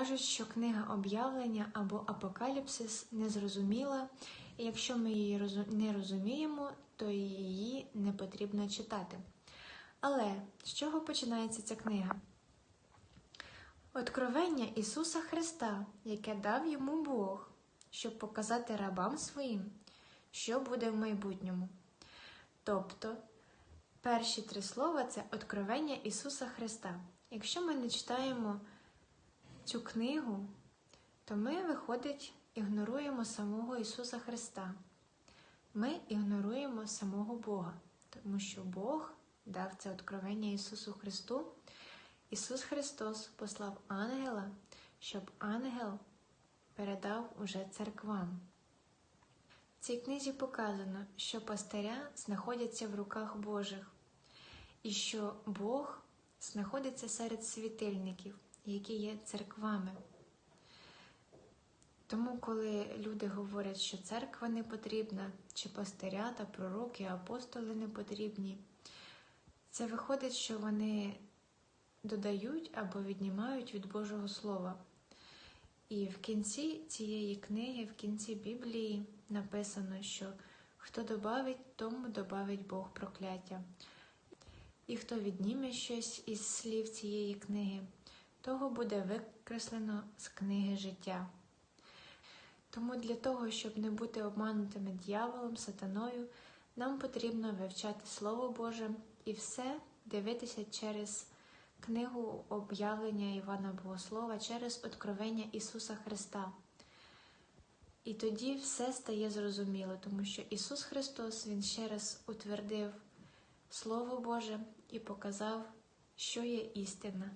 Кажуть, що книга об'явлення або апокаліпсис незрозуміла, і якщо ми її не розуміємо, то її не потрібно читати. Але з чого починається ця книга? Откровення Ісуса Христа, яке дав йому Бог, щоб показати рабам своїм, що буде в майбутньому. Тобто, перші три слова це откровення Ісуса Христа. Якщо ми не читаємо цю книгу, то ми, виходить, ігноруємо самого Ісуса Христа. Ми ігноруємо самого Бога, тому що Бог дав це откровення Ісусу Христу. Ісус Христос послав ангела, щоб ангел передав уже церквам. В цій книзі показано, що пастиря знаходяться в руках Божих, і що Бог знаходиться серед світильників, які є церквами. Тому, коли люди говорять, що церква не потрібна, чи пастиря та пророки, апостоли не потрібні, це виходить, що вони додають або віднімають від Божого Слова. І в кінці цієї книги, в кінці Біблії написано, що хто добавить, тому добавить Бог прокляття. І хто відніме щось із слів цієї книги, того буде викреслено з книги життя. Тому для того, щоб не бути обманутими дьяволом, сатаною, нам потрібно вивчати Слово Боже і все дивитися через книгу об'явлення Івана Богослова, через откровення Ісуса Христа. І тоді все стає зрозуміло, тому що Ісус Христос Він ще раз утвердив Слово Боже і показав, що є істина.